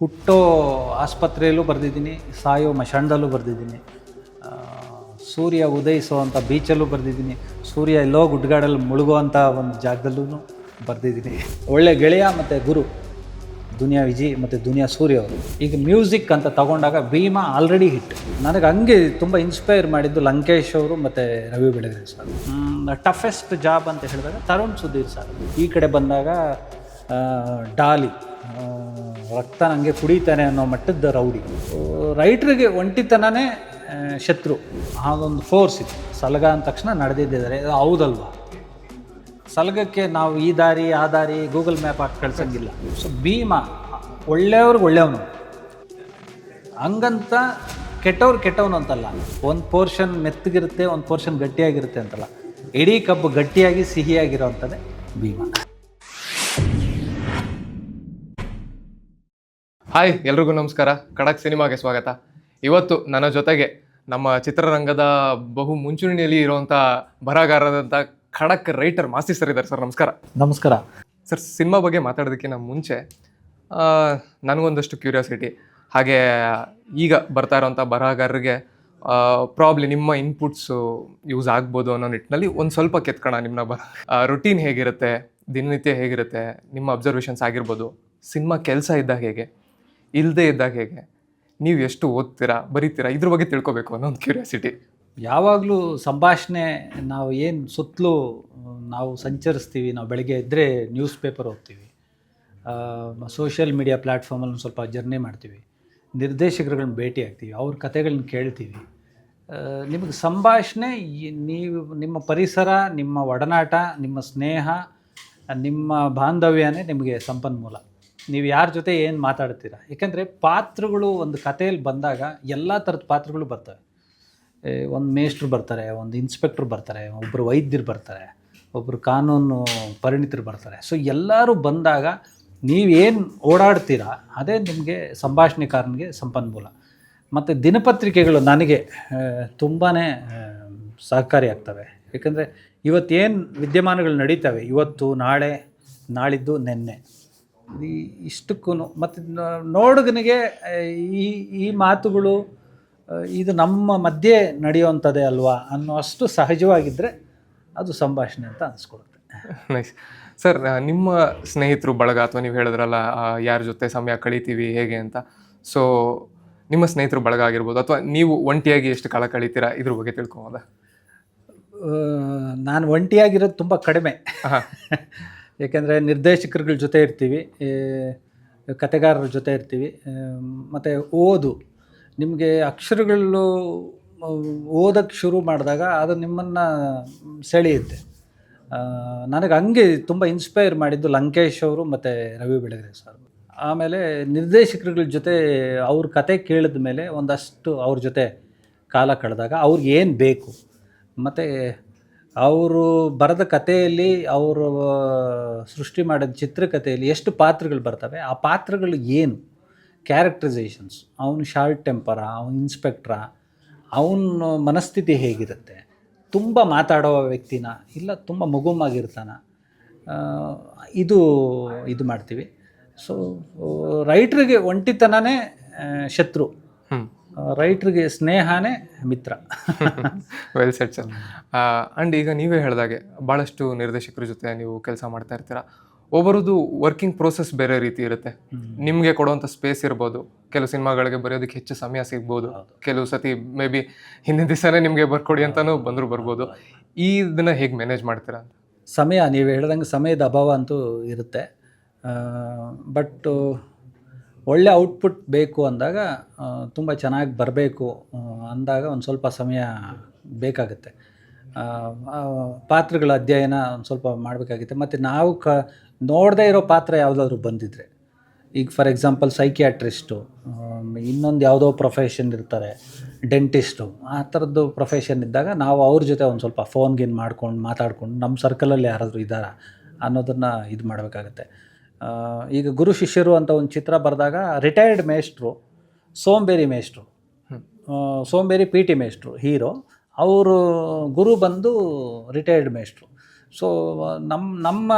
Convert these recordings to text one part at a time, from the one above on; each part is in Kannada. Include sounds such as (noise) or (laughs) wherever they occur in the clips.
ಹುಟ್ಟೋ ಆಸ್ಪತ್ರೆಯಲ್ಲೂ ಬರೆದಿದ್ದೀನಿ, ಸಾಯೋ ಮಶಾಂಡಲ್ಲೂ ಬರೆದಿದ್ದೀನಿ. ಸೂರ್ಯ ಉದಯಿಸುವಂಥ ಬೀಚಲ್ಲೂ ಬರೆದಿದ್ದೀನಿ, ಸೂರ್ಯ ಎಲ್ಲೋ ಗುಡ್ಗಾಡಲ್ಲಿ ಮುಳುಗುವಂಥ ಒಂದು ಜಾಗದಲ್ಲೂ ಬರೆದಿದ್ದೀನಿ. ಒಳ್ಳೆ ಗೆಳೆಯ ಮತ್ತು ಗುರು, ದುನಿಯಾ ವಿಜಿ ಮತ್ತು ದುನಿಯಾ ಸೂರ್ಯ ಅವರು. ಈಗ ಮ್ಯೂಸಿಕ್ ಅಂತ ತಗೊಂಡಾಗ ಭೀಮಾ ಆಲ್ರೆಡಿ ಹಿಟ್ ನನಗೆ ಹಂಗೆ ತುಂಬ ಇನ್ಸ್ಪೈರ್ ಮಾಡಿದ್ದು ಲಂಕೇಶ್ ಅವರು ಮತ್ತು Ravi Belagere sir. Toughest job ಅಂತ ಹೇಳಿದಾಗ ತರುಣ್ ಸುಧೀರ್ ಸರ್. ಈ ಕಡೆ ಬಂದಾಗ ಡಾಲಿ. ರಕ್ತ ನನಗೆ ಕುಡಿತಾನೆ ಅನ್ನೋ ಮಟ್ಟದ ರೌಡಿ. ರೈಟ್ರಿಗೆ ಒಂಟಿತನನೇ ಆ, ಶತ್ರು. ಹಾಗೊಂದು ಫೋರ್ಸ್ ಇತ್ತು ಸಲಗ ಅಂದ ತಕ್ಷಣ ನಡೆದಿದ್ದಾರೆ. ಹೌದಲ್ವಾ? ಸಲಗಕ್ಕೆ ನಾವು ಈ ದಾರಿ ಆ ದಾರಿ ಗೂಗಲ್ ಮ್ಯಾಪ್ ಹಾಕಿ ಕಳ್ಸಂಗಿಲ್ಲ. ಸೊ ಭೀಮ ಒಳ್ಳೆಯವ್ರಿಗೆ ಒಳ್ಳೆಯವನು. ಹಂಗಂತ ಕೆಟ್ಟವ್ರು ಕೆಟ್ಟವನು ಅಂತಲ್ಲ. ಒಂದು ಪೋರ್ಷನ್ ಮೆತ್ತಗಿರುತ್ತೆ ಒಂದು ಪೋರ್ಷನ್ ಗಟ್ಟಿಯಾಗಿರುತ್ತೆ ಅಂತಲ್ಲ. ಇಡೀ ಕಬ್ಬು ಗಟ್ಟಿಯಾಗಿ ಸಿಹಿಯಾಗಿರೋ ಅಂಥದ್ದೇ ಭೀಮ. ಹಾಯ್ ಎಲ್ರಿಗೂ ನಮಸ್ಕಾರ. ಖಡಕ್ ಸಿನಿಮಾಗೆ ಸ್ವಾಗತ. ಇವತ್ತು ನನ್ನ ಜೊತೆಗೆ ನಮ್ಮ ಚಿತ್ರರಂಗದ ಬಹು ಮುಂಚೂಣಿಯಲ್ಲಿ ಇರುವಂಥ ಬರಹಗಾರದಂಥ ಖಡಕ್ ರೈಟರ್ ಮಾಸ್ತಿ ಸರ್ ಇದ್ದಾರೆ ಸರ್ ನಮಸ್ಕಾರ. ನಮಸ್ಕಾರ. ಸರ್ ಸಿನಿಮಾ ಬಗ್ಗೆ ಮಾತಾಡೋದಕ್ಕಿಂತ ಮುಂಚೆ ನನಗೊಂದಷ್ಟು ಕ್ಯೂರಿಯಾಸಿಟಿ. ಹಾಗೆ ಈಗ ಬರ್ತಾ ಇರೋಂಥ ಬರಹಗಾರರಿಗೆ ಪ್ರಾಬ್ಲಿ ನಿಮ್ಮ ಇನ್ಪುಟ್ಸು ಯೂಸ್ ಆಗ್ಬೋದು ಅನ್ನೋ ನಿಟ್ಟಿನಲ್ಲಿ ಒಂದು ಸ್ವಲ್ಪ ಕೆತ್ಕೋಣ ನಿಮ್ಮನ್ನ ಬರ ರೊಟೀನ್ ಹೇಗಿರುತ್ತೆ ದಿನನಿತ್ಯ ಹೇಗಿರುತ್ತೆ ನಿಮ್ಮ ಅಬ್ಸರ್ವೇಷನ್ಸ್ ಆಗಿರ್ಬೋದು ಸಿನಿಮಾ ಕೆಲಸ ಇದ್ದಾಗ ಹೇಗೆ? ಇಲ್ಲದೆ ಇದ್ದಾಗ ಹೇಗೆ? ನೀವು ಎಷ್ಟು ಓದ್ತೀರಾ, ಬರೀತೀರಾ? ಇದ್ರ ಬಗ್ಗೆ ತಿಳ್ಕೊಬೇಕು ಅನ್ನೋ ಒಂದು ಕ್ಯೂರಿಯಾಸಿಟಿ ಯಾವಾಗಲೂ ಸಂಭಾಷಣೆ, ನಾವು ಏನು ಸುತ್ತಲೂ, ನಾವು ಸಂಚರಿಸ್ತೀವಿ, ನಾವು ಬೆಳಗ್ಗೆ ಇದ್ದರೆ ನ್ಯೂಸ್ ಪೇಪರ್ ಓದ್ತೀವಿ. ಸೋಷಿಯಲ್ ಮೀಡಿಯಾ ಪ್ಲ್ಯಾಟ್ಫಾರ್ಮಲ್ಲಿ ಸ್ವಲ್ಪ ಜರ್ನಿ ಮಾಡ್ತೀವಿ. ನಿರ್ದೇಶಕರುಗಳನ್ನ ಭೇಟಿ ಆಗ್ತೀವಿ, ಅವ್ರ ಕಥೆಗಳನ್ನ ಕೇಳ್ತೀವಿ. ನಿಮಗೆ ಸಂಭಾಷಣೆ ನೀವು, ನಿಮ್ಮ ಪರಿಸರ, ನಿಮ್ಮ ಒಡನಾಟ, ನಿಮ್ಮ ಸ್ನೇಹ, ನಿಮ್ಮ ಬಾಂಧವ್ಯನೇ ನಿಮಗೆ ಸಂಪನ್ಮೂಲ. ನೀವು ಯಾರ ಜೊತೆ ಏನು ಮಾತಾಡ್ತೀರಾ? ಯಾಕಂದರೆ ಪಾತ್ರಗಳು ಒಂದು ಕಥೆಯಲ್ಲಿ ಬಂದಾಗ ಎಲ್ಲ ಥರದ ಪಾತ್ರಗಳು ಬರ್ತವೆ. ಒಂದು ಮೇಷ್ಟ್ರು ಬರ್ತಾರೆ, ಒಂದು ಇನ್ಸ್ಪೆಕ್ಟ್ರ್ ಬರ್ತಾರೆ ಒಬ್ಬರು ವೈದ್ಯರು ಬರ್ತಾರೆ ಒಬ್ಬರು ಕಾನೂನು ಪರಿಣಿತರು ಬರ್ತಾರೆ. ಸೊ ಎಲ್ಲರೂ ಬಂದಾಗ ನೀವೇನು ಓಡಾಡ್ತೀರಾ, ಅದೇ ನಿಮಗೆ ಸಂಭಾಷಣೆಕಾರನಿಗೆ ಸಂಪನ್ಮೂಲ. ಮತ್ತು ದಿನಪತ್ರಿಕೆಗಳು ನನಗೆ ತುಂಬಾ ಸಹಕಾರಿಯಾಗ್ತವೆ ಏಕೆಂದರೆ ಇವತ್ತೇನು ವಿದ್ಯಮಾನಗಳು ನಡೀತವೆ, ಇವತ್ತು, ನಾಳೆ, ನಾಳಿದ್ದು, ನಿನ್ನೆ. ಇಷ್ಟಕ್ಕೂ ಮತ್ತು ನೋಡುಗನಿಗೆ ಈ ಈ ಮಾತುಗಳು ಇದು ನಮ್ಮ ಮಧ್ಯೆ ನಡೆಯುವಂಥದ್ದೇ ಅಲ್ವಾ ಅನ್ನೋ ಅಷ್ಟು ಸಹಜವಾಗಿದ್ದರೆ ಅದು ಸಂಭಾಷಣೆ ಅಂತ ಅನಿಸ್ಕೊಡುತ್ತೆ ನೈಸ್ ಸರ್ ನಿಮ್ಮ ಸ್ನೇಹಿತರು ಬಳಗ ಅಥವಾ ನೀವು ಹೇಳಿದ್ರಲ್ಲ ಯಾರ ಜೊತೆ ಸಮಯ ಕಳಿತೀವಿ ಹೇಗೆ ಅಂತ. ಸೊ ನಿಮ್ಮ ಸ್ನೇಹಿತರು ಬಳಗ ಆಗಿರ್ಬೋದು ಅಥವಾ ನೀವು ಒಂಟಿಯಾಗಿ ಎಷ್ಟು ಕಾಲ ಕಳಿತೀರಾ ಇದ್ರ ಬಗ್ಗೆ ತಿಳ್ಕೊಬೋದಾ? ನಾನು ಒಂಟಿಯಾಗಿರೋದು ತುಂಬ ಕಡಿಮೆ. ಏಕೆಂದರೆ ನಿರ್ದೇಶಕರುಗಳ ಜೊತೆ ಇರ್ತೀವಿ ಕತೆಗಾರರ ಜೊತೆ ಇರ್ತೀವಿ ಮತ್ತು ಓದು. ನಿಮಗೆ ಅಕ್ಷರಗಳು ಓದಕ್ಕೆ ಶುರು ಮಾಡಿದಾಗ ಅದು ನಿಮ್ಮನ್ನು ಸೆಳೆಯುತ್ತೆ. ನನಗೆ ಹಂಗೆ ತುಂಬ ಇನ್ಸ್ಪೈರ್ ಮಾಡಿದ್ದು ಲಂಕೇಶ್ ಅವರು ಮತ್ತು ರವಿ ಬೆಳಗೆರೆ ಸರ್. ಆಮೇಲೆ ನಿರ್ದೇಶಕರುಗಳ ಜೊತೆ ಅವ್ರ ಕತೆ ಕೇಳಿದ ಮೇಲೆ ಒಂದಷ್ಟು ಅವ್ರ ಜೊತೆ ಕಾಲ ಕಳೆದಾಗ ಅವ್ರಿಗೆ ಏನು ಬೇಕು, ಮತ್ತು ಅವರು ಬರೆದ ಕಥೆಯಲ್ಲಿ ಅವರು ಸೃಷ್ಟಿ ಮಾಡಿದ ಚಿತ್ರಕಥೆಯಲ್ಲಿ ಎಷ್ಟು ಪಾತ್ರಗಳು ಬರ್ತವೆ? ಆ ಪಾತ್ರಗಳು ಏನು? ಕ್ಯಾರೆಕ್ಟರೈಸೇಷನ್ಸ್ ಅವನು ಶಾರ್ಟ್ ಟೆಂಪರ ಅವನು ಇನ್ಸ್ಪೆಕ್ಟ್ರ ಅವನ ಮನಸ್ಥಿತಿ ಹೇಗಿರುತ್ತೆ? ತುಂಬ ಮಾತಾಡೋ ವ್ಯಕ್ತಿನ, ಇಲ್ಲ ತುಂಬ ಮಗುಮಾಗಿರ್ತಾನ ಇದು ಇದು ಮಾಡ್ತೀವಿ. ಸೊ ರೈಟ್ರಿಗೆ ಒಂಟಿತನನೇ ಶತ್ರು. ರೈಟ್ರಿಗೆ ಸ್ನೇಹನೇ ಮಿತ್ರ. ವೆಲ್ ಸೆಟ್ ಸರ್ ಆ್ಯಂಡ್ ಈಗ ನೀವೇ ಹೇಳಿದಾಗೆ ಭಾಳಷ್ಟು ನಿರ್ದೇಶಕರ ಜೊತೆ ನೀವು ಕೆಲಸ ಮಾಡ್ತಾ ಇರ್ತೀರಾ. ಒಬ್ಬರದು ವರ್ಕಿಂಗ್ ಪ್ರೋಸೆಸ್ ಬೇರೆ ರೀತಿ ಇರುತ್ತೆ. ನಿಮಗೆ ಕೊಡುವಂಥ ಸ್ಪೇಸ್ ಇರ್ಬೋದು ಕೆಲವು ಸಿನಿಮಾಗಳಿಗೆ ಬರೆಯೋದಕ್ಕೆ ಹೆಚ್ಚು ಸಮಯ ಸಿಗ್ಬೋದು ಕೆಲವು ಸತಿ ಮೇ ಬಿ ಹಿಂದಿನ ದಿವಸನೇ ನಿಮಗೆ ಬರ್ಕೊಡಿ ಅಂತಲೂ ಬಂದರೂ ಬರ್ಬೋದು. ಈ ಇದನ್ನು ಹೇಗೆ ಮ್ಯಾನೇಜ್ ಮಾಡ್ತೀರಾ ಸಮಯ ನೀವು ಹೇಳ್ದಂಗೆ ಸಮಯದ ಅಭಾವ ಅಂತೂ ಇರುತ್ತೆ. ಬಟ್ ಒಳ್ಳೆ ಔಟ್ಪುಟ್ ಬೇಕು ಅಂದಾಗ ತುಂಬ ಚೆನ್ನಾಗಿ ಬರಬೇಕು ಅಂದಾಗ ಒಂದು ಸ್ವಲ್ಪ ಸಮಯ ಬೇಕಾಗುತ್ತೆ. ಪಾತ್ರಗಳ ಅಧ್ಯಯನ ಒಂದು ಸ್ವಲ್ಪ ಮಾಡಬೇಕಾಗುತ್ತೆ. ಮತ್ತು ನಾವು ಕ, ನೋಡದೇ ಇರೋ ಪಾತ್ರ ಯಾವುದಾದ್ರೂ ಬಂದಿದ್ರೆ, ಈಗ ಫಾರ್ ಎಕ್ಸಾಂಪಲ್ ಸೈಕಿಯಾಟ್ರಿಸ್ಟು ಇನ್ನೊಂದು ಯಾವುದೋ ಪ್ರೊಫೆಷನ್ ಇರ್ತಾರೆ ಡೆಂಟಿಸ್ಟು ಆ ಥರದ್ದು ಪ್ರೊಫೆಷನ್ ಇದ್ದಾಗ ನಾವು ಅವ್ರ ಜೊತೆ ಒಂದು ಸ್ವಲ್ಪ ಫೋನ್ ಗೀನ್ ಮಾಡ್ಕೊಂಡು ಮಾತಾಡ್ಕೊಂಡು ನಮ್ಮ ಸರ್ಕಲಲ್ಲಿ ಯಾರಾದರೂ ಇದ್ದಾರಾ ಅನ್ನೋದನ್ನು ಇದು ಮಾಡಬೇಕಾಗತ್ತೆ. ಈಗ ಗುರು ಶಿಷ್ಯರು ಅಂತ ಒಂದು ಚಿತ್ರ ಬರೆದಾಗ ರಿಟೈರ್ಡ್ ಮೇಸ್ಟ್ರು ಸೋಂಬೇರಿ ಮೇಸ್ಟ್ರು ಸೋಂಬೇರಿ ಪಿ ಟಿ ಮೇಸ್ಟ್ರು ಹೀರೋ. ಅವರು ಗುರು ಬಂದು ರಿಟೈರ್ಡ್ ಮೇಸ್ಟ್ರು ಸೊ ನಮ್ಮ ನಮ್ಮ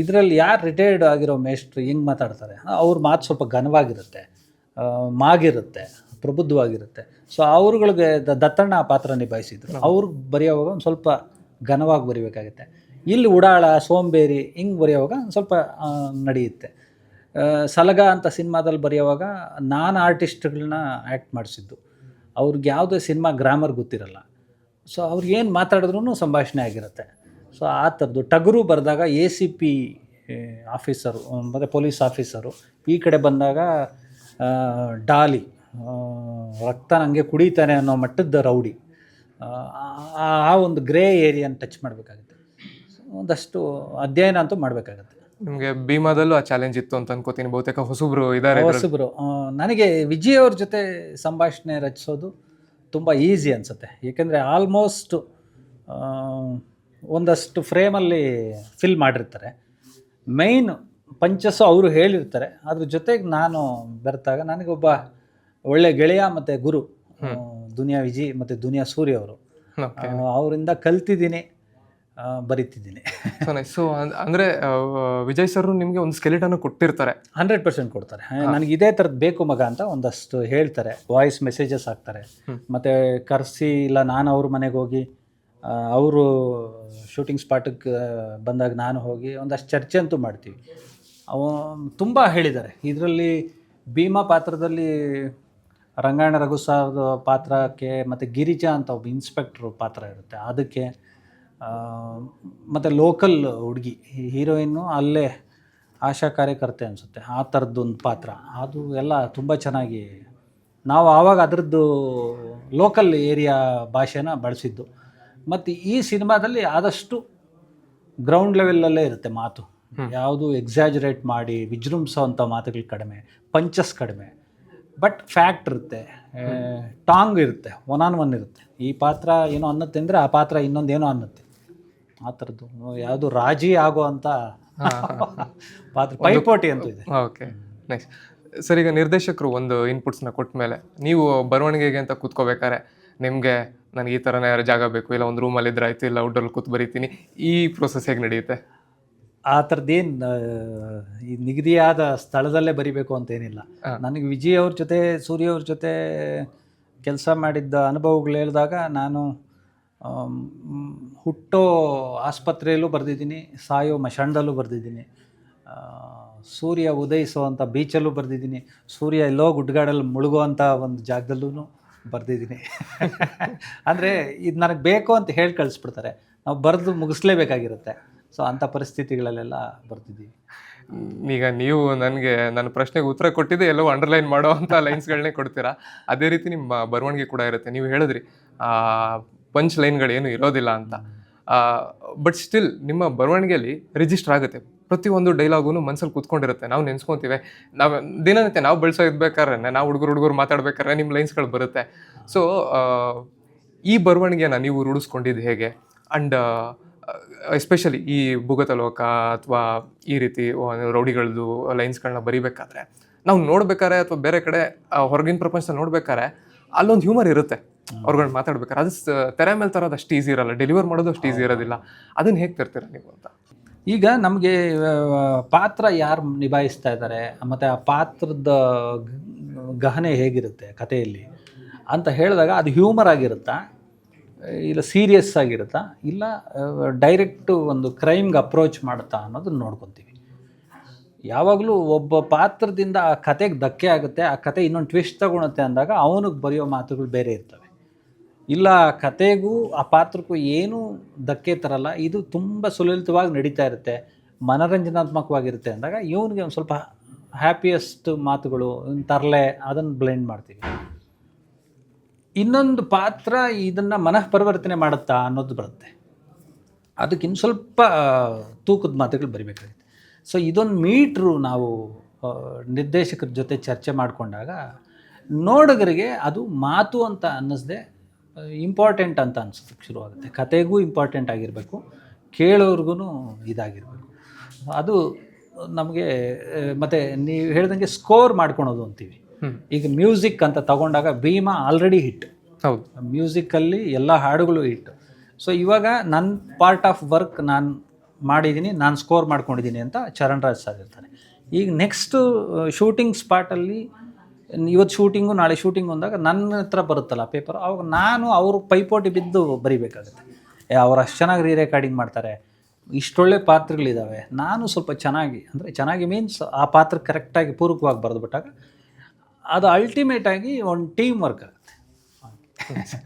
ಇದರಲ್ಲಿ ಯಾರು ರಿಟೈರ್ಡ್ ಆಗಿರೋ ಮೇಸ್ಟ್ರು ಹೆಂಗೆ ಮಾತಾಡ್ತಾರೆ? ಅವ್ರ ಮಾತು ಸ್ವಲ್ಪ ಘನವಾಗಿರುತ್ತೆ ಮಾಗಿರುತ್ತೆ ಪ್ರಬುದ್ಧವಾಗಿರುತ್ತೆ. ಸೊ ಅವ್ರುಗಳಿಗೆ ದತ್ತಣ್ಣ ಆ ಪಾತ್ರ ನಿಭಾಯಿಸಿದ್ರು. ಅವ್ರಿಗೆ ಬರೆಯೋವಾಗ ಒಂದು ಸ್ವಲ್ಪ ಘನವಾಗಿ ಬರೀಬೇಕಾಗುತ್ತೆ. ಇಲ್ಲಿ ಉಡಾಳ, ಸೋಂಬೇರಿ ಹಿಂಗೆ ಬರೆಯೋವಾಗ ಸ್ವಲ್ಪ ನಡೆಯುತ್ತೆ. ಸಲಗ ಅಂತ ಸಿನಿಮಾದಲ್ಲಿ ಬರೆಯೋವಾಗ ನಾನು ಆರ್ಟಿಸ್ಟ್ಗಳನ್ನ ಆ್ಯಕ್ಟ್ ಮಾಡಿಸಿದ್ದು. ಅವ್ರಿಗೆ ಯಾವುದೇ ಸಿನಿಮಾ ಗ್ರಾಮರ್ ಗೊತ್ತಿರಲ್ಲ. ಸೊ ಅವ್ರಿಗೆ ಏನು ಮಾತಾಡಿದ್ರೂ ಸಂಭಾಷಣೆ ಆಗಿರುತ್ತೆ. ಸೊ ಆ ಥರದ್ದು ಟಗರು ಬರೆದಾಗ ಎ ಸಿ ಪಿ ಆಫೀಸರು, ಮತ್ತು ಪೊಲೀಸ್ ಆಫೀಸರು ಈ ಕಡೆ ಬಂದಾಗ ಡಾಲಿ ರಕ್ತ ನನಗೆ ಕುಡಿತಾನೆ ಅನ್ನೋ ಮಟ್ಟದ ರೌಡಿ. ಆ ಒಂದು ಗ್ರೇ ಏರಿಯಾನ ಟಚ್ ಮಾಡಬೇಕಾಗುತ್ತೆ. ಒಂದಷ್ಟು ಅಧ್ಯಯನ ಅಂತೂ ಮಾಡಬೇಕಾಗತ್ತೆ. ನಿಮಗೆ ಭೀಮಾದಲ್ಲೂ ಆ ಚಾಲೆಂಜ್ ಇತ್ತು ಅಂತ ಅನ್ಕೋತೀನಿ. ಬಹುತೇಕ ಹೊಸಬ್ರು ಇದ್ದಾರೆ ಹೊಸಬ್ರು. ನನಗೆ ವಿಜಯ್ ಅವ್ರ ಜೊತೆ ಸಂಭಾಷಣೆ ರಚಿಸೋದು ತುಂಬ ಈಸಿ ಅನಿಸುತ್ತೆ. ಏಕೆಂದರೆ ಆಲ್ಮೋಸ್ಟ್ ಒಂದಷ್ಟು ಫ್ರೇಮಲ್ಲಿ ಫಿಲ್ ಮಾಡಿರ್ತಾರೆ. ಮೈನ್ ಪಂಚಸು ಅವರು ಹೇಳಿರ್ತಾರೆ. ಅದ್ರ ಜೊತೆಗೆ ನಾನು ಬೆರೆತಾಗ ನನಗೊಬ್ಬ ಒಳ್ಳೆ ಗೆಳೆಯ ಮತ್ತು ಗುರು ದುನಿಯಾ ವಿಜಿ ಮತ್ತು ದುನಿಯಾ ಸೂರ್ಯ ಅವರು. ಅವರಿಂದ ಕಲ್ತಿದ್ದೀನಿ. ಬರಿತಿದ್ದೀನಿ. ಸೊ ಅಂದರೆ ಸೊ ಅಂದ್ರೆ ವಿಜಯ್ ಸರ್ ನಿಮಗೆ ಒಂದು ಸ್ಕೆಲಿಟನ್ನು ಕೊಟ್ಟಿರ್ತಾರೆ. ಹಂಡ್ರೆಡ್ ಪರ್ಸೆಂಟ್ ಕೊಡ್ತಾರೆ. ನನಗೆ ಇದೇ ಥರದ್ದು ಬೇಕು ಮಗ ಅಂತ ಒಂದಷ್ಟು ಹೇಳ್ತಾರೆ. ವಾಯ್ಸ್ ಮೆಸೇಜಸ್ ಹಾಕ್ತಾರೆ. ಮತ್ತು ಕರೆಸಿ ಇಲ್ಲ ನಾನು ಅವ್ರ ಮನೆಗೆ ಹೋಗಿ ಅವರು ಶೂಟಿಂಗ್ ಸ್ಪಾಟಿಗೆ ಬಂದಾಗ ನಾನು ಹೋಗಿ ಒಂದಷ್ಟು ಚರ್ಚೆ ಅಂತೂ ಮಾಡ್ತೀವಿ. ಅವ ತುಂಬ ಹೇಳಿದ್ದಾರೆ. ಇದರಲ್ಲಿ ಭೀಮಾ ಪಾತ್ರದಲ್ಲಿ ರಂಗಾಯಣ ರಘು ಸರ್ ಪಾತ್ರಕ್ಕೆ ಮತ್ತು ಗಿರಿಜಾ ಅಂತ ಒಬ್ಬ ಇನ್ಸ್ಪೆಕ್ಟ್ರು ಪಾತ್ರ ಇರುತ್ತೆ. ಅದಕ್ಕೆ ಮತ್ತು ಲೋಕಲ್ ಹುಡುಗಿ ಹೀರೋಯಿನ್ನು ಅಲ್ಲೇ ಆಶಾ ಕಾರ್ಯಕರ್ತೆ ಅನಿಸುತ್ತೆ ಆ ಥರದ್ದೊಂದು ಪಾತ್ರ. ಅದು ಎಲ್ಲ ತುಂಬ ಚೆನ್ನಾಗಿ ನಾವು ಆವಾಗ ಅದರದ್ದು ಲೋಕಲ್ ಏರಿಯಾ ಭಾಷೆನ ಬಳಸಿದ್ದು. ಮತ್ತು ಈ ಸಿನಿಮಾದಲ್ಲಿ ಆದಷ್ಟು ಗ್ರೌಂಡ್ ಲೆವೆಲಲ್ಲೇ ಇರುತ್ತೆ ಮಾತು. ಯಾವುದು ಎಕ್ಸಾಜರೇಟ್ ಮಾಡಿ ವಿಜೃಂಭಿಸೋವಂಥ ಮಾತುಗಳು ಕಡಿಮೆ ಪಂಚಸ್ ಕಡಿಮೆ. ಬಟ್ ಫ್ಯಾಕ್ಟ್ ಇರುತ್ತೆ. ಟಾಂಗ್ ಇರುತ್ತೆ ಒನ್ ಆನ್ ಒನ್ ಇರುತ್ತೆ. ಈ ಪಾತ್ರ ಏನೋ ಅನ್ನತ್ತೆ ಅಂದರೆ ಆ ಪಾತ್ರ ಇನ್ನೊಂದೇನೋ ಅನ್ನತ್ತೆ. ಆ ಥರದ್ದು. ಯಾವುದು ರಾಜಿ ಆಗೋ ಅಂತ ಪಾತ್ರ ಪೈಪೋಟಿ ಅಂತ ಇದೆ. ಓಕೆ ನೆಕ್ಸ್ಟ್ ಸರ್ ಈಗ ನಿರ್ದೇಶಕರು ಒಂದು ಇನ್ಪುಟ್ಸ್ನ ಕೊಟ್ಟ ಮೇಲೆ ನೀವು ಬರವಣಿಗೆಗೆ ಅಂತ ಕೂತ್ಕೋಬೇಕಾರೆ ನಿಮಗೆ ನನಗೆ ಈ ಥರನೇ ಜಾಗ ಬೇಕು ಇಲ್ಲ ಒಂದು ರೂಮಲ್ಲಿ ಇದ್ರೆ ಆಯ್ತು ಇಲ್ಲ ಔಟ್ಡೋರಲ್ಲಿ ಕೂತ್ ಬರೀತೀನಿ ಈ ಪ್ರೊಸೆಸ್ ಹೇಗೆ ನಡೆಯುತ್ತೆ? ಆ ಥರದ್ದೇನು ಈ ನಿಗದಿಯಾದ ಸ್ಥಳದಲ್ಲೇ ಬರಿಬೇಕು ಅಂತೇನಿಲ್ಲ ನನಗೆ ವಿಜಯ್ ಅವ್ರ ಜೊತೆ ಸೂರ್ಯ ಅವ್ರ ಜೊತೆ ಕೆಲಸ ಮಾಡಿದ್ದ ಅನುಭವಗಳು ಹೇಳಿದಾಗ ನಾನು ಹುಟ್ಟೋ ಆಸ್ಪತ್ರೆಯಲ್ಲೂ ಬರೆದಿದ್ದೀನಿ, ಸಾಯೋ ಮಶಾಂಡಲ್ಲೂ ಬರೆದಿದ್ದೀನಿ. ಸೂರ್ಯ ಉದಯಿಸುವಂಥ ಬೀಚಲ್ಲೂ ಬರೆದಿದ್ದೀನಿ, ಸೂರ್ಯ ಎಲ್ಲೋ ಗುಡ್ಗಾಡಲ್ಲಿ ಮುಳುಗುವಂಥ ಒಂದು ಜಾಗದಲ್ಲೂ ಬರೆದಿದ್ದೀನಿ. (laughs) ಅಂದರೆ ಇದು ನನಗೆ ಬೇಕು ಅಂತ ಹೇಳಿ ಕಳಿಸ್ಬಿಡ್ತಾರೆ. ನಾವು ಬರೆದು ಮುಗಿಸ್ಲೇಬೇಕಾಗಿರುತ್ತೆ. ಸೊ ಅಂಥ ಪರಿಸ್ಥಿತಿಗಳಲ್ಲೆಲ್ಲ ಬರ್ತಿದ್ದೀವಿ ಈಗ ನೀವು ನನಗೆ, ನನ್ನ ಪ್ರಶ್ನೆಗೆ ಉತ್ತರ ಕೊಟ್ಟಿದ್ದೆ, ಎಲ್ಲೋ ಅಂಡರ್ಲೈನ್ ಮಾಡೋ ಅಂತ ಲೈನ್ಸ್ಗಳನ್ನೇ ಕೊಡ್ತೀರಾ? ಅದೇ ರೀತಿ ನಿಮ್ಮ ಬರವಣಿಗೆ ಕೂಡ ಇರುತ್ತೆ. ನೀವು ಹೇಳಿದ್ರಿ ಪಂಚ್ ಲೈನ್ಗಳು ಏನು ಇರೋದಿಲ್ಲ ಅಂತ. ಬಟ್ ಸ್ಟಿಲ್ ನಿಮ್ಮ ಬರವಣಿಗೆಯಲ್ಲಿ ರಿಜಿಸ್ಟರ್ ಆಗುತ್ತೆ. ಪ್ರತಿಯೊಂದು ಡೈಲಾಗು ಮನ್ಸಲ್ಲಿ ಕೂತ್ಕೊಂಡಿರುತ್ತೆ. ನಾವು ನೆನ್ಸ್ಕೊತೀವಿ. ನಾವು ದಿನನಿತ್ಯ ನಾವು ಬಳಸೋ ಇದ್ಬೇಕಾದ್ರೆ, ನಾವು ಹುಡುಗರು ಹುಡುಗರು ಮಾತಾಡ್ಬೇಕಾದ್ರೆ ನಿಮ್ಮ ಲೈನ್ಸ್ಗಳು ಬರುತ್ತೆ. ಸೊ ಈ ಬರವಣಿಗೆನ ನೀವು ರೂಢಿಸ್ಕೊಂಡಿದ್ದು ಹೇಗೆ? ಅಂಡ್ ಎಸ್ಪೆಷಲಿ ಈ ಭೂಗತ ಲೋಕ ಅಥವಾ ಈ ರೀತಿ ರೌಡಿಗಳದ್ದು ಲೈನ್ಸ್ಗಳನ್ನ ಬರಿಬೇಕಾದ್ರೆ. ನಾವು ನೋಡ್ಬೇಕಾರೆ ಅಥವಾ ಬೇರೆ ಕಡೆ ಹೊರಗಿನ ಪ್ರಪಂಚ ನೋಡ್ಬೇಕಾರೆ ಅಲ್ಲೊಂದು ಹ್ಯೂಮರ್ ಇರುತ್ತೆ. ಅವ್ರುಗಳು ಮಾತಾಡ್ಬೇಕಾದ್ರೆ. ಅದು ತೆರೆ ಮೇಲೆ ತರೋದು ಅಷ್ಟು ಈಸಿ ಇರಲ್ಲ. ಡೆಲಿವರ್ ಮಾಡೋದು ಅಷ್ಟು ಈಸಿ ಇರೋದಿಲ್ಲ. ಅದನ್ನ ಹೇಗೆ ತರ್ತೀರಾ ನೀವು ಅಂತ? ಈಗ ನಮಗೆ ಪಾತ್ರ ಯಾರು ನಿಭಾಯಿಸ್ತಾ ಇದ್ದಾರೆ ಮತ್ತು ಆ ಪಾತ್ರದ ಗಹನೆ ಹೇಗಿರುತ್ತೆ ಕಥೆಯಲ್ಲಿ ಅಂತ ಹೇಳಿದಾಗ ಅದು ಹ್ಯೂಮರ್ ಆಗಿರುತ್ತಾ? ಇಲ್ಲ ಸೀರಿಯಸ್ ಆಗಿರುತ್ತಾ? ಇಲ್ಲ ಡೈರೆಕ್ಟು ಒಂದು ಕ್ರೈಮ್ಗೆ ಅಪ್ರೋಚ್ ಮಾಡುತ್ತಾ ಅನ್ನೋದನ್ನ ನೋಡ್ಕೊತೀವಿ. ಯಾವಾಗಲೂ ಒಬ್ಬ ಪಾತ್ರದಿಂದ ಆ ಕತೆಗೆ ಧಕ್ಕೆ ಆಗುತ್ತೆ, ಆ ಕತೆ ಇನ್ನೊಂದು ಟ್ವಿಸ್ಟ್ ತಗೊಳುತ್ತೆ ಅಂದಾಗ ಅವನಿಗೆ ಬರೆಯೋ ಮಾತುಗಳು ಬೇರೆ ಇರ್ತವೆ. ಇಲ್ಲ ಕತೆಗೂ ಆ ಪಾತ್ರಕ್ಕೂ ಏನೂ ಧಕ್ಕೆ ತರಲ್ಲ, ಇದು ತುಂಬ ಸುಲಲಿತವಾಗಿ ನಡೀತಾ ಇರುತ್ತೆ, ಮನರಂಜನಾತ್ಮಕವಾಗಿರುತ್ತೆ ಅಂದಾಗ ಇವನಿಗೆ ಒಂದು ಸ್ವಲ್ಪ ಹ್ಯಾಪಿಯೆಸ್ಟ್ ಮಾತುಗಳು ತರಲೆ, ಅದನ್ನು ಬ್ಲೆಂಡ್ ಮಾಡ್ತೀವಿ. ಇನ್ನೊಂದು ಪಾತ್ರ ಇದನ್ನು ಮನಃ ಪರಿವರ್ತನೆ ಮಾಡುತ್ತಾ ಅನ್ನೋದು ಬರುತ್ತೆ. ಅದಕ್ಕೆ ಇನ್ನು ಸ್ವಲ್ಪ ತೂಕದ ಮಾತುಗಳು ಬರಿಬೇಕಾಗುತ್ತೆ. ಸೊ ಇದೊಂದು ಮೀಟ್ರು ನಾವು ನಿರ್ದೇಶಕರ ಜೊತೆ ಚರ್ಚೆ ಮಾಡಿಕೊಂಡಾಗ ನೋಡುಗರಿಗೆ ಅದು ಮಾತು ಅಂತ ಅನ್ನಿಸ್ದೆ ಇಂಪಾರ್ಟೆಂಟ್ ಅಂತ ಅನ್ಸೋದಕ್ಕೆ ಶುರುವಾಗುತ್ತೆ. ಕತೆಗೂ ಇಂಪಾರ್ಟೆಂಟ್ ಆಗಿರಬೇಕು ಕೇಳೋರ್ಗು ಇದಾಗಿರಬೇಕು. ಅದು ನಮಗೆ ಮತ್ತು ನೀವು ಹೇಳ್ದಂಗೆ ಸ್ಕೋರ್ ಮಾಡ್ಕೊಳೋದು ಅಂತೀವಿ. ಈಗ ಮ್ಯೂಸಿಕ್ ಅಂತ ತಗೊಂಡಾಗ ಭೀಮಾ ಆಲ್ರೆಡಿ ಹಿಟ್ ಹೌದು. ಮ್ಯೂಸಿಕಲ್ಲಿ ಎಲ್ಲ ಹಾಡುಗಳು ಹಿಟ್ ಸೊ ಇವಾಗ ನನ್ನ ಪಾರ್ಟ್ ಆಫ್ ವರ್ಕ್ ನಾನು ಮಾಡಿದ್ದೀನಿ, ನಾನು ಸ್ಕೋರ್ ಮಾಡ್ಕೊಂಡಿದ್ದೀನಿ ಅಂತ ಚರಣ್ ರಾಜ್ ಸರ್ ಇರ್ತಾನೆ ಈಗ ನೆಕ್ಸ್ಟು ಶೂಟಿಂಗ್ ಸ್ಪಾಟಲ್ಲಿ ಇವತ್ತು ಶೂಟಿಂಗು ನಾಳೆ ಶೂಟಿಂಗ್ ಅಂದಾಗ ನನ್ನ ಹತ್ರ ಬರುತ್ತಲ್ಲ ಪೇಪರ್ ಅವಾಗ ನಾನು ಅವರು ಪೈಪೋಟಿ ಬಿದ್ದು ಬರಿಬೇಕಾಗುತ್ತೆ. ಅವ್ರು ಅಷ್ಟು ಚೆನ್ನಾಗಿ ರೀ ರೆಕಾರ್ಡಿಂಗ್ ಮಾಡ್ತಾರೆ, ಇಷ್ಟೊಳ್ಳೆ ಪಾತ್ರಗಳಿದ್ದಾವೆ ನಾನು ಸ್ವಲ್ಪ ಚೆನ್ನಾಗಿ, ಅಂದರೆ ಚೆನ್ನಾಗಿ ಮೀನ್ಸ್ ಆ ಪಾತ್ರ ಕರೆಕ್ಟಾಗಿ ಪೂರಕವಾಗಿ ಬರೆದುಬಿಟ್ಟಾಗ ಅದು ಅಲ್ಟಿಮೇಟಾಗಿ ಒಂದು ಟೀಮ್ ವರ್ಕ್ ಆಗುತ್ತೆ (laughs)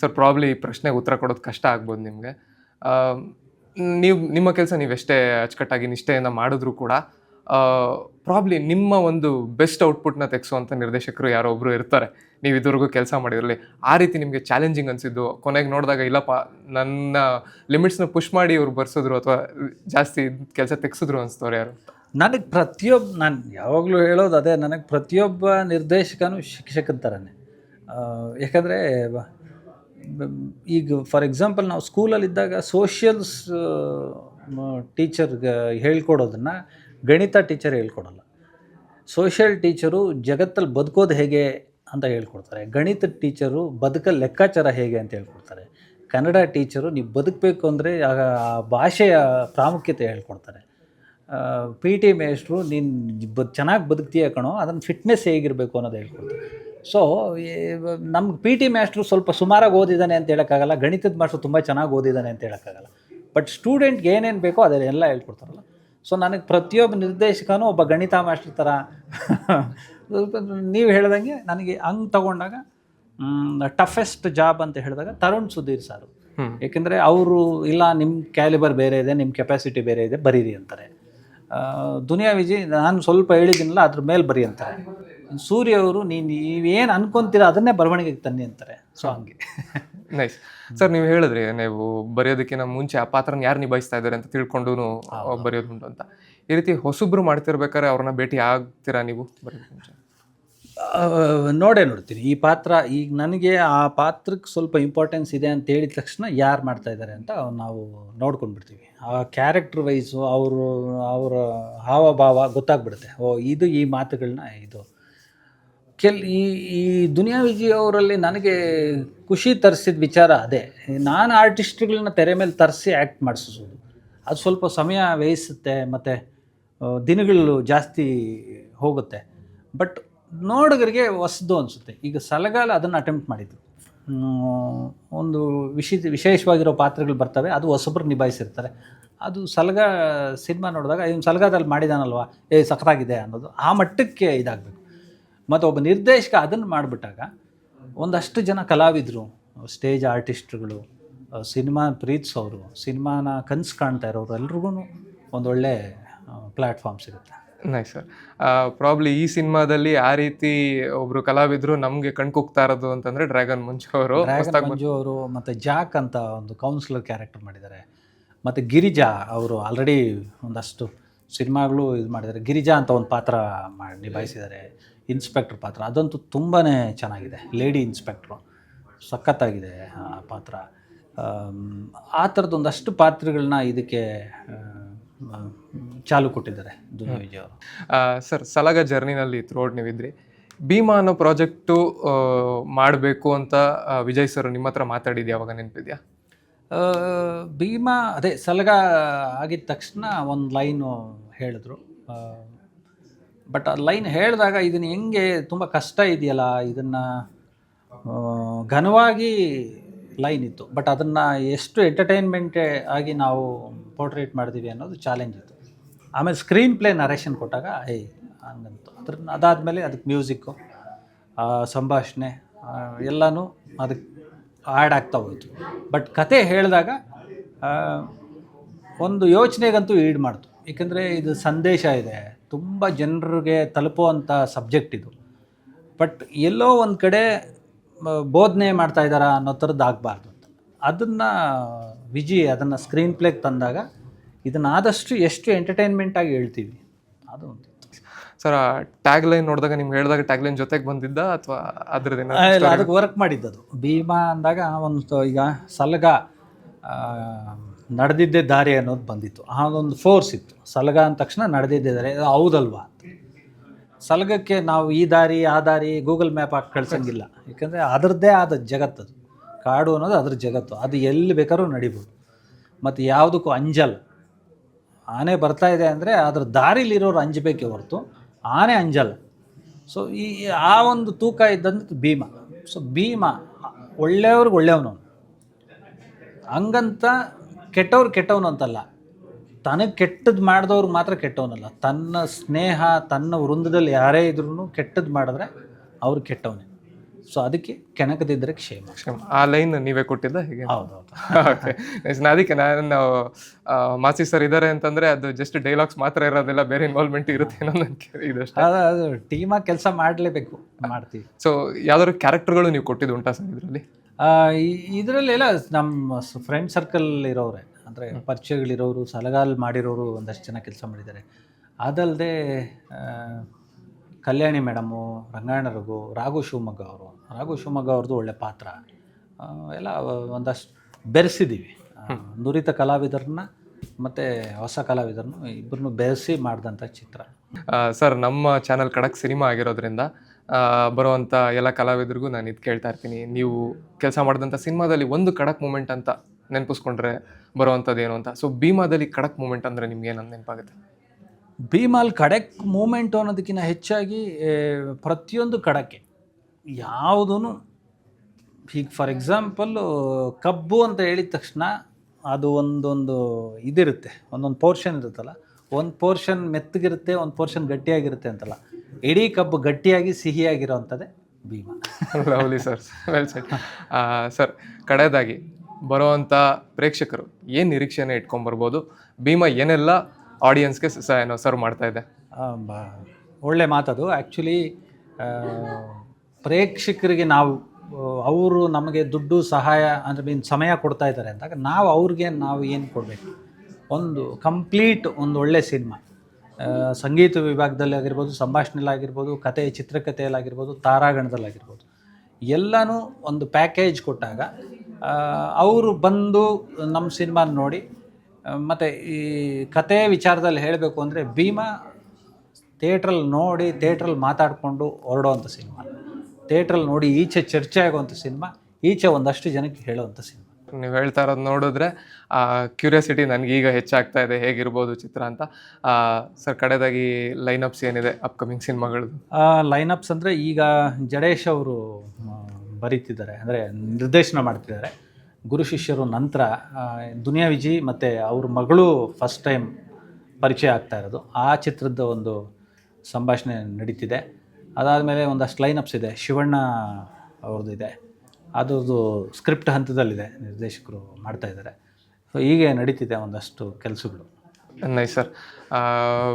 ಸರ್ ಪ್ರಾಬ್ಲಿ ಈ ಪ್ರಶ್ನೆಗೆ ಉತ್ತರ ಕೊಡೋದು ಕಷ್ಟ ಆಗ್ಬೋದು ನಿಮಗೆ. ನೀವು, ನಿಮ್ಮ ಕೆಲಸ ನೀವೆಷ್ಟೇ ಅಚ್ಚುಕಟ್ಟಾಗಿ ನಿಷ್ಠೆಯಿಂದ ಮಾಡಿದ್ರು ಕೂಡ ಪ್ರಾಬ್ಲಿ ನಿಮ್ಮ ಒಂದು ಬೆಸ್ಟ್ ಔಟ್ಪುಟ್ನ ತೆಗೆಸುವಂಥ ನಿರ್ದೇಶಕರು ಯಾರೋ ಒಬ್ಬರು ಇರ್ತಾರೆ. ನೀವು ಇದುವರೆಗೂ ಕೆಲಸ ಮಾಡಿರಲಿ. ಆ ರೀತಿ ನಿಮಗೆ ಚಾಲೆಂಜಿಂಗ್ ಅನಿಸಿದ್ದು, ಕೊನೆಗೆ ನೋಡಿದಾಗ ಇಲ್ಲಪ್ಪ, ನನ್ನ ಲಿಮಿಟ್ಸ್ನ ಪುಷ್ ಮಾಡಿ ಇವ್ರು ಬರ್ಸಿದ್ರು ಅಥವಾ ಜಾಸ್ತಿ ಕೆಲಸ ತೆಗೆಸಿದ್ರು ಅನಿಸ್ತವ್ರು ಯಾರು? ನನಗೆ ಪ್ರತಿಯೊಬ್ಬ ನಾನು ಯಾವಾಗಲೂ ಹೇಳೋದು ಅದೇ, ನನಗೆ ಪ್ರತಿಯೊಬ್ಬ ನಿರ್ದೇಶಕನೂ ಶಿಕ್ಷಕನ ಥರನೇ ಯಾಕಂದರೆ ಈಗ ಫಾರ್ ಎಕ್ಸಾಂಪಲ್ ನಾವು ಸ್ಕೂಲಲ್ಲಿದ್ದಾಗ ಸೋಷಿಯಲ್ಸ್ ಟೀಚರ್ಗೆ ಹೇಳ್ಕೊಡೋದನ್ನು ಗಣಿತ ಟೀಚರ್ ಹೇಳ್ಕೊಡಲ್ಲ. ಸೋಷಿಯಲ್ ಟೀಚರು ಜಗತ್ತಲ್ಲಿ ಬದುಕೋದು ಹೇಗೆ ಅಂತ ಹೇಳ್ಕೊಡ್ತಾರೆ. ಗಣಿತ ಟೀಚರು ಬದುಕ ಲೆಕ್ಕಾಚಾರ ಹೇಗೆ ಅಂತ ಹೇಳ್ಕೊಡ್ತಾರೆ. ಕನ್ನಡ ಟೀಚರು ನೀವು ಬದುಕಬೇಕು ಅಂದರೆ ಆ ಭಾಷೆಯ ಪ್ರಾಮುಖ್ಯತೆ ಹೇಳ್ಕೊಡ್ತಾರೆ. ಪಿ ಟಿ ಮೇಸ್ಟ್ರು ನೀನು ಬ ಚೆನ್ನಾಗಿ ಬದುಕ್ತೀಯ ಕಣೋ ಅದನ್ನು ಫಿಟ್ನೆಸ್ ಹೇಗಿರಬೇಕು ಅನ್ನೋದು ಹೇಳ್ಕೊಡ್ತಾರೆ. ಸೊ ನಮ್ಗೆ ಪಿ ಟಿ ಮ್ಯಾಸ್ಟ್ರು ಸ್ವಲ್ಪ ಸುಮಾರಾಗಿ ಓದಿದ್ದಾನೆ ಅಂತ ಹೇಳೋಕ್ಕಾಗಲ್ಲ. ಗಣಿತದ ಮಾಸ್ಟ್ರು ತುಂಬ ಚೆನ್ನಾಗಿ ಓದಿದ್ದಾನೆ ಅಂತ ಹೇಳೋಕ್ಕಾಗಲ್ಲ. ಬಟ್ ಸ್ಟೂಡೆಂಟ್ಗೆ ಏನೇನು ಬೇಕೋ ಅದನ್ನೆಲ್ಲ ಹೇಳ್ಕೊಡ್ತಾರಲ್ಲ. ಸೊ ನನಗೆ ಪ್ರತಿಯೊಬ್ಬ ನಿರ್ದೇಶಕನೂ ಒಬ್ಬ ಗಣಿತ ಮಾಸ್ಟರ್ ಥರ ನೀವು ಹೇಳ್ದಂಗೆ ನನಗೆ ಹಂಗೆ ತಗೊಂಡಾಗ ಟಫೆಸ್ಟ್ ಜಾಬ್ ಅಂತ ಹೇಳಿದಾಗ ತರುಣ್ ಸುಧೀರ್ ಸಾರು. ಏಕೆಂದರೆ ಅವರು ಇಲ್ಲ ನಿಮ್ಮ ಕ್ಯಾಲಿಬರ್ ಬೇರೆ ಇದೆ ನಿಮ್ಮ ಕೆಪಾಸಿಟಿ ಬೇರೆ ಇದೆ ಬರೀರಿ ಅಂತಾರೆ. ದುನಿಯಾ ವಿಜಿ ನಾನು ಸ್ವಲ್ಪ ಹೇಳಿದ್ದೀನಲ್ಲ ಅದ್ರ ಮೇಲೆ ಬರೀ ಅಂತಾರೆ. ಸೂರ್ಯ ಅವರು ನೀನು ನೀವೇನು ಅನ್ಕೊಂತೀರ ಅದನ್ನೇ ಬರವಣಿಗೆಗೆ ತನ್ನಿ ಅಂತಾರೆ. ಸೊ ಹಂಗೆ. ನೈಸ್ ಸರ್ ನೀವು ಹೇಳಿದ್ರಿ ನೀವು ಬರೆಯೋದಕ್ಕಿಂತ ಮುಂಚೆ ಆ ಪಾತ್ರನ ಯಾರು ನಿಭಾಯಿಸ್ತಾ ಇದ್ದಾರೆ ಅಂತ ತಿಳ್ಕೊಂಡು ಬರೆಯೋದುಂಟು ಅಂತ. ಈ ರೀತಿ ಹೊಸಬ್ರು ಮಾಡ್ತಿರ್ಬೇಕಾದ್ರೆ ಅವ್ರನ್ನ ಭೇಟಿ ಆಗ್ತೀರಾ ನೀವು ಬರೆಯೋದಕ್ಕೆ ಮುಂಚೆ? ಆ, ನೋಡೇ ನೋಡ್ತೀನಿ. ಈ ಪಾತ್ರ ಈಗ ನನಗೆ ಆ ಪಾತ್ರಕ್ಕೆ ಸ್ವಲ್ಪ ಇಂಪಾರ್ಟೆನ್ಸ್ ಇದೆ ಅಂತ ಹೇಳಿದ ತಕ್ಷಣ ಯಾರು ಮಾಡ್ತಾ ಇದ್ದಾರೆ ಅಂತ ನಾವು ನೋಡ್ಕೊಂಡ್ಬಿಡ್ತೀವಿ ಆ ಕ್ಯಾರೆಕ್ಟರ್ ವೈಸು ಅವರು ಅವರ ಹಾವಭಾವ ಗೊತ್ತಾಗ್ಬಿಡುತ್ತೆ. ಓ ಇದು ಈ ಮಾತುಗಳನ್ನ ಇದು. ಕೆಲ್ ಈ ಈ ದುನಿಯಾ ವಿಜಯ್ ಅವರಲ್ಲಿ ನನಗೆ ಖುಷಿ ತರಿಸಿದ ವಿಚಾರ ಅದೇ. ನಾನು ಆರ್ಟಿಸ್ಟ್ಗಳನ್ನ ತೆರೆ ಮೇಲೆ ತರಿಸಿ ಆ್ಯಕ್ಟ್ ಮಾಡಿಸೋದು ಅದು ಸ್ವಲ್ಪ ಸಮಯ ವ್ಯಯಿಸುತ್ತೆ, ಮತ್ತು ದಿನಗಳು ಜಾಸ್ತಿ ಹೋಗುತ್ತೆ. ಬಟ್ ನೋಡುಗರಿಗೆ ಹೊಸದು ಅನಿಸುತ್ತೆ. ಈಗ ಸಲಗಾಲ ಅದನ್ನು ಅಟೆಂಪ್ಟ್ ಮಾಡಿದ್ರು ಒಂದು ವಿಶಿ ವಿಶೇಷವಾಗಿರೋ ಪಾತ್ರಗಳು ಬರ್ತವೆ, ಅದು ಹೊಸಬ್ರು ನಿಭಾಯಿಸಿರ್ತಾರೆ. ಅದು ಸಲಗ ಸಿನಿಮಾ ನೋಡಿದಾಗ, ಇವ್ನು ಸಲಗಾದಲ್ಲಿ ಮಾಡಿದಾನಲ್ವಾ? ಏ, ಸಖತ್ತಾಗಿದೆ ಅನ್ನೋದು ಆ ಮಟ್ಟಕ್ಕೆ ಇದಾಗಬೇಕು. ಮತ್ತು ಒಬ್ಬ ನಿರ್ದೇಶಕ ಅದನ್ನು ಮಾಡಿಬಿಟ್ಟಾಗ ಒಂದಷ್ಟು ಜನ ಕಲಾವಿದರು ಸ್ಟೇಜ್ ಆರ್ಟಿಸ್ಟ್ಗಳು ಸಿನಿಮಾ ಪ್ರೀತಿಸೋರು ಸಿನಿಮಾನ ಕನಸು ಕಾಣ್ತಾ ಇರೋರು ಎಲ್ರಿಗೂ ಒಂದೊಳ್ಳೆ ಪ್ಲ್ಯಾಟ್ಫಾರ್ಮ್ ಸಿಗುತ್ತೆ. ನೈಸ್ ಸರ್ ಪ್ರಾಬ್ಲಿ ಈ ಸಿನಿಮಾದಲ್ಲಿ ಆ ರೀತಿ ಒಬ್ರು ಕಲಾವಿದ್ರು ಕಣ್ ಕಣ್ಕುಗ್ತಾ ಇರೋದು ಅಂತಂದ್ರೆ ಡ್ರ್ಯಾಗನ್ ಮಂಜು ಅವರು. ಮಂಜು ಅವರು ಮತ್ತು ಜಾಕ್ ಅಂತ ಒಂದು ಕೌನ್ಸಿಲರ್ ಕ್ಯಾರೆಕ್ಟರ್ ಮಾಡಿದ್ದಾರೆ. ಮತ್ತು ಗಿರಿಜಾ ಅವರು ಆಲ್ರೆಡಿ ಒಂದಷ್ಟು ಸಿನಿಮಾಗಳು ಇದು ಮಾಡಿದ್ದಾರೆ. ಗಿರಿಜಾ ಅಂತ ಒಂದು ಪಾತ್ರ ಮಾಡಿ ನಿಭಾಯಿಸಿದ್ದಾರೆ. ಇನ್ಸ್ಪೆಕ್ಟರ್ ಪಾತ್ರ. ಅದಂತೂ ತುಂಬಾ ಚೆನ್ನಾಗಿದೆ. Lady inspector. ಸಖತ್ತಾಗಿದೆ ಆ ಪಾತ್ರ. ಆ ಥರದ್ದು ಒಂದಷ್ಟು ಪಾತ್ರಗಳನ್ನ ಇದಕ್ಕೆ ಚಾಲು ಕೊಟ್ಟಿದ್ದಾರೆ ದುನಿಯಾ ವಿಜಯ್ ಅವರು. ಸರ್ ಸಲಗ ಜರ್ನಿನಲ್ಲಿ ಥ್ರೋಡ್ ನೀವಿದ್ರಿ. ಭೀಮಾ ಅನ್ನೋ ಪ್ರಾಜೆಕ್ಟು ಮಾಡಬೇಕು ಅಂತ ವಿಜಯ್ ಸರ್ ನಿಮ್ಮ ಹತ್ರ ಮಾತಾಡಿದ್ಯಾ? ಅವಾಗ ನೆನಪಿದ್ಯಾ? ಭೀಮಾ ಅದೇ ಸಲಗ ಆಗಿದ ತಕ್ಷಣ ಒಂದು ಲೈನು ಹೇಳಿದ್ರು. ಬಟ್ ಆ ಲೈನ್ ಹೇಳಿದಾಗ ಇದನ್ನು ಹೆಂಗೆ ತುಂಬ ಕಷ್ಟ ಇದೆಯಲ್ಲ, ಇದನ್ನು ಘನವಾಗಿ ಲೈನ್ ಇತ್ತು. ಬಟ್ ಅದನ್ನು ಎಷ್ಟು ಎಂಟರ್ಟೈನ್ಮೆಂಟ್ ಆಗಿ ನಾವು ಪೋರ್ಟ್ರೇಟ್ ಮಾಡಿದೀವಿ ಅನ್ನೋದು ಚಾಲೆಂಜ್ ಇತ್ತು. ಆಮೇಲೆ ಸ್ಕ್ರೀನ್ ಪ್ಲೇ ನರೇಷನ್ ಕೊಟ್ಟಾಗ, ಏಯ್, ಹಂಗಂತು. ಅದ್ರ ಅದಾದಮೇಲೆ ಅದಕ್ಕೆ ಮ್ಯೂಸಿಕ್ಕು ಸಂಭಾಷಣೆ ಎಲ್ಲನೂ ಅದಕ್ಕೆ ಆ್ಯಡ್ ಆಗ್ತಾ ಹೋಯಿತು. ಬಟ್ ಕತೆ ಹೇಳಿದಾಗ ಒಂದು ಯೋಚನೆಗಂತೂ ಈಡ್ ಮಾಡ್ತು. ಏಕೆಂದರೆ ಇದು ಸಂದೇಶ ಇದೆ. ತುಂಬ ಜನರಿಗೆ ತಲುಪುವಂಥ ಸಬ್ಜೆಕ್ಟ್ ಇದು. ಬಟ್ ಎಲ್ಲೋ ಒಂದು ಕಡೆ ಬೋಧನೆ ಮಾಡ್ತಾ ಇದ್ದಾರಾ ಅನ್ನೋ ಥರದ್ದು ಆಗಬಾರ್ದು ಅಂತ. ಅದನ್ನು ವಿಜಿ ಅದನ್ನು ಸ್ಕ್ರೀನ್ ಪ್ಲೇಗೆ ತಂದಾಗ ಇದನ್ನು ಆದಷ್ಟು ಎಷ್ಟು ಎಂಟರ್ಟೈನ್ಮೆಂಟಾಗಿ ಹೇಳ್ತೀವಿ. ಅದು ಒಂದು ಸರ್ ಟ್ಯಾಗ್ ಲೈನ್ ನೋಡಿದಾಗ ನಿಮ್ಗೆ ಹೇಳಿದಾಗ ಟ್ಯಾಗ್ ಲೈನ್ ಜೊತೆಗೆ ಬಂದಿದ್ದ ಅಥವಾ ಅದ್ರದ್ದು ಅದಕ್ಕೆ ವರ್ಕ್ ಮಾಡಿದ್ದದು. ಭೀಮಾ ಅಂದಾಗ ಒಂದು ಈಗ ಸಲಗ ನಡೆದಿದ್ದೇ ದಾರಿ ಅನ್ನೋದು ಬಂದಿತ್ತು. ಆ ಒಂದು ಫೋರ್ಸ್ ಇತ್ತು. ಸಲಗ ಅಂದ ತಕ್ಷಣ ನಡೆದಿದ್ದೇ ದಾರಿ. ಅದು ಹೌದಲ್ವಾ? ಸಲಗಕ್ಕೆ ನಾವು ಈ ದಾರಿ, ಆ ದಾರಿ ಗೂಗಲ್ ಮ್ಯಾಪ್ ಹಾಕಿ ಕಳ್ಸಂಗಿಲ್ಲ. ಯಾಕಂದರೆ ಅದರದ್ದೇ ಆದ ಜಗತ್ತದು ಕಾಡು ಅನ್ನೋದು ಅದ್ರ ಜಗತ್ತು. ಅದು ಎಲ್ಲಿ ಬೇಕಾದ್ರೂ ನಡಿಬೋದು. ಮತ್ತು ಯಾವುದಕ್ಕೂ ಅಂಜಲ್ ಆನೆ ಬರ್ತಾ ಇದೆ ಅಂದರೆ ಅದ್ರ ದಾರಿಲಿರೋರು ಅಂಜಬೇಕೇ ಹೊರತು ಆನೆ ಅಂಜಲ್ಲ. ಸೊ ಈ ಆ ಒಂದು ತೂಕ ಇದ್ದಂತ ಭೀಮ. ಸೊ ಭೀಮ ಒಳ್ಳೆಯವ್ರಿಗೆ ಒಳ್ಳೆಯವನು ಹಂಗಂತ ಕೆಟ್ಟವ್ರು ಕೆಟ್ಟವನು ಅಂತಲ್ಲ. ತನಗೆ ಕೆಟ್ಟದ್ದು ಮಾಡಿದವ್ರು ಮಾತ್ರ ಕೆಟ್ಟವನಲ್ಲ. ತನ್ನ ಸ್ನೇಹ ತನ್ನ ವೃಂದದಲ್ಲಿ ಯಾರೇ ಇದ್ರೂ ಕೆಟ್ಟದ್ದು ಮಾಡಿದ್ರೆ ಅವ್ರು ಕೆಟ್ಟವನೇ. ಸೊ ಅದಕ್ಕೆ ಕೆಣಕದಿದ್ದರೆ ಕ್ಷೇಮ. ಕ್ಷಮ. ಆ ಲೈನ್ ನೀವೇ ಕೊಟ್ಟಿದ್ದ ಹೀಗೆ? ಹೌದೌದು. ಅದಕ್ಕೆ ನಾನು ಮಾಸಿ ಸರ್ ಇದ್ದಾರೆ ಅಂತಂದ್ರೆ ಅದು ಜಸ್ಟ್ ಡೈಲಾಗ್ಸ್ ಮಾತ್ರ ಇರೋದಿಲ್ಲ ಬೇರೆ ಇನ್ವಾಲ್ವ್ಮೆಂಟ್ ಇರುತ್ತೆ ಇದಷ್ಟೇ ಟೀಮಾಗಿ ಕೆಲಸ ಮಾಡಲೇಬೇಕು. ಮಾಡ್ತೀವಿ. ಸೊ ಯಾವ್ದಾದ್ರು ಕ್ಯಾರೆಕ್ಟರ್ಗಳು ನೀವು ಕೊಟ್ಟಿದ್ದು ಉಂಟಾ ಸರ್ ಇದರಲ್ಲಿ? ಇದರಲ್ಲೆಲ್ಲ ನಮ್ಮ ಫ್ರೆಂಡ್ ಸರ್ಕಲ್ ಇರೋರೆ ಅಂದರೆ ಪರಿಚಯಗಳಿರೋರು ಸಲಗಾಲ್ ಮಾಡಿರೋರು ಒಂದಷ್ಟು ಜನ ಕೆಲಸ ಮಾಡಿದ್ದಾರೆ. ಅದಲ್ಲದೆ ಕಲ್ಯಾಣಿ ಮೇಡಮು ರಂಗಾಯಣ ರಘು ರಾಘು ಶಿವಮೊಗ್ಗ ಅವರು. ರಾಘು ಶಿವಮೊಗ್ಗ ಅವ್ರದ್ದು ಒಳ್ಳೆ ಪಾತ್ರ. ಎಲ್ಲ ಒಂದಷ್ಟು ಬೆರೆಸಿದ್ದೀವಿ ನುರಿತ ಕಲಾವಿದರನ್ನ ಮತ್ತು ಹೊಸ ಕಲಾವಿದರನ್ನು ಇಬ್ಬರನ್ನು ಬೆರೆಸಿ ಮಾಡಿದಂಥ ಚಿತ್ರ. ಸರ್ ನಮ್ಮ ಚಾನಲ್ ಕಡಕ್ ಸಿನಿಮಾ ಆಗಿರೋದ್ರಿಂದ ಬರುವಂಥ ಎಲ್ಲ ಕಲಾವಿದರಿಗೂ ನಾನು ಇದು ಕೇಳ್ತಾ ಇರ್ತೀನಿ. ನೀವು ಕೆಲಸ ಮಾಡಿದಂಥ ಸಿನಿಮಾದಲ್ಲಿ ಒಂದು ಕಡಕ್ ಮೂಮೆಂಟ್ ಅಂತ ನೆನಪಿಸ್ಕೊಂಡ್ರೆ ಬರುವಂಥದ್ದು ಏನು ಅಂತ? ಸೊ ಭೀಮಾದಲ್ಲಿ ಕಡಕ್ ಮೂಮೆಂಟ್ ಅಂದರೆ ನಿಮ್ಗೆ ಏನಂತ ನೆನಪಾಗುತ್ತೆ? ಭೀಮಾಲ್ ಖಡಕ್ ಮೂಮೆಂಟು ಅನ್ನೋದಕ್ಕಿಂತ ಹೆಚ್ಚಾಗಿ ಪ್ರತಿಯೊಂದು ಕಡಕ್ಕೆ ಯಾವುದೂ ಈಗ ಫಾರ್ ಎಕ್ಸಾಂಪಲ್ಲು ಕಬ್ಬು ಅಂತ ಹೇಳಿದ ತಕ್ಷಣ ಅದು ಒಂದೊಂದು ಇದಿರುತ್ತೆ, ಒಂದೊಂದು ಪೋರ್ಷನ್ ಇರುತ್ತಲ್ಲ, ಒಂದು ಪೋರ್ಷನ್ ಮೆತ್ತಗಿರುತ್ತೆ, ಒಂದು ಪೋರ್ಷನ್ ಗಟ್ಟಿಯಾಗಿರುತ್ತೆ ಅಂತಲ್ಲ. ಇಡೀ ಕಬ್ಬು ಗಟ್ಟಿಯಾಗಿ ಸಿಹಿಯಾಗಿರುವಂಥದ್ದೇ Bheema. Lovely sir well set sir ಕಡೆಯದಾಗಿ ಬರುವಂಥ ಪ್ರೇಕ್ಷಕರು ಏನು ನಿರೀಕ್ಷೆನ ಇಟ್ಕೊಂಡ್ಬರ್ಬೋದು ಭೀಮಾ ಏನೆಲ್ಲ ಆಡಿಯನ್ಸ್ಗೆ ಸ ಏನೋ ಸರ್ವ್ ಮಾಡ್ತಾ ಇದೆ? ಬ- ಒಳ್ಳೆ ಮಾತದು. ಆ್ಯಕ್ಚುಲಿ ಪ್ರೇಕ್ಷಕರಿಗೆ ನಾವು ಅವರು ನಮಗೆ ದುಡ್ಡು ಸಹಾಯ ಅಂದರೆ ಮೀನ್ ಸಮಯ ಕೊಡ್ತಾ ಇದ್ದಾರೆ ಅಂದಾಗ ನಾವು ಅವ್ರಿಗೆ ನಾವು ಏನು ಕೊಡಬೇಕು? ಒಂದು ಕಂಪ್ಲೀಟ್ ಒಂದು ಒಳ್ಳೆ ಸಿನಿಮಾ ಸಂಗೀತ ವಿಭಾಗದಲ್ಲಿ ಆಗಿರ್ಬೋದು ಸಂಭಾಷಣೆಲಾಗಿರ್ಬೋದು ಕತೆ, ಚಿತ್ರಕಥೆಯಲ್ಲಾಗಿರ್ಬೋದು, ತಾರಾಗಣದಲ್ಲಾಗಿರ್ಬೋದು, ಎಲ್ಲನೂ ಒಂದು ಪ್ಯಾಕೇಜ್ ಕೊಟ್ಟಾಗ ಅವರು ಬಂದು ನಮ್ಮ ಸಿನಿಮಾ ನೋಡಿ ಮತ್ತು ಈ ಕತೆ ವಿಚಾರದಲ್ಲಿ ಹೇಳಬೇಕು ಅಂದರೆ ಭೀಮಾ ಥಿಯೇಟ್ರಲ್ಲಿ ನೋಡಿ ಥಿಯೇಟ್ರಲ್ಲಿ ಮಾತಾಡಿಕೊಂಡು ಹೊರಡೋವಂಥ ಸಿನಿಮಾ. ಥಿಯೇಟ್ರಲ್ಲಿ ನೋಡಿ ಈಚೆ ಚರ್ಚೆ ಆಗುವಂಥ ಸಿನಿಮಾ, ಈಚೆ ಒಂದಷ್ಟು ಜನಕ್ಕೆ ಹೇಳುವಂಥ ಸಿನಿಮಾ. ನೀವು ಹೇಳ್ತಾ ಇರೋದು ನೋಡಿದ್ರೆ ಕ್ಯೂರಿಯಾಸಿಟಿ ನನಗೆ ಈಗ ಹೆಚ್ಚಾಗ್ತಾ ಇದೆ. ಹೇಗಿರ್ಬೋದು ಚಿತ್ರ ಅಂತ. ಸರ್ ಕಡೆದಾಗಿ ಲೈನಪ್ಸ್ ಏನಿದೆ ಅಪ್ಕಮಿಂಗ್ ಸಿನಿಮಾಗಳು ಲೈನಪ್ಸ್ ಅಂದರೆ ಈಗ ಜಡೇಶ್ ಅವರು ಬರೀತಿದ್ದಾರೆ. ಅಂದರೆ ನಿರ್ದೇಶನ ಮಾಡ್ತಿದ್ದಾರೆ. ಗುರು ಶಿಷ್ಯರು ನಂತರ ದುನಿಯಾ ವಿಜಿ ಮತ್ತು ಅವ್ರ ಮಗಳು ಫಸ್ಟ್ ಟೈಮ್ ಪರಿಚಯ ಆಗ್ತಾ ಇರೋದು. ಆ ಚಿತ್ರದ ಒಂದು ಸಂಭಾಷಣೆ ನಡೀತಿದೆ. ಅದಾದಮೇಲೆ ಒಂದಷ್ಟು ಲೈನಪ್ಸ್ ಇದೆ. ಶಿವಣ್ಣ ಅವ್ರದ್ದು. ಇದೆ ಅದ್ರದ್ದು ಸ್ಕ್ರಿಪ್ಟ್ ಹಂತದಲ್ಲಿದೆ ನಿರ್ದೇಶಕರು ಮಾಡ್ತಾ ಇದ್ದಾರೆ. ಸೊ ಹೀಗೆ ನಡೀತಿದೆ ಒಂದಷ್ಟು ಕೆಲಸಗಳು. ನೈಸ್ ಸರ್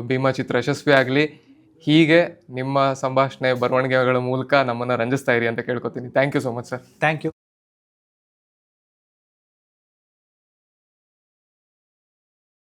ಭೀಮಾ ಚಿತ್ರ ಯಶಸ್ವಿ ಆಗಲಿ. ಹೀಗೆ ನಿಮ್ಮ ಸಂಭಾಷಣೆ ಬರವಣಿಗೆಗಳ ಮೂಲಕ ನಮ್ಮನ್ನು ರಂಜಿಸ್ತಾ ಇರಿ ಅಂತ ಕೇಳ್ಕೊತೀನಿ. Thank you so much sir thank you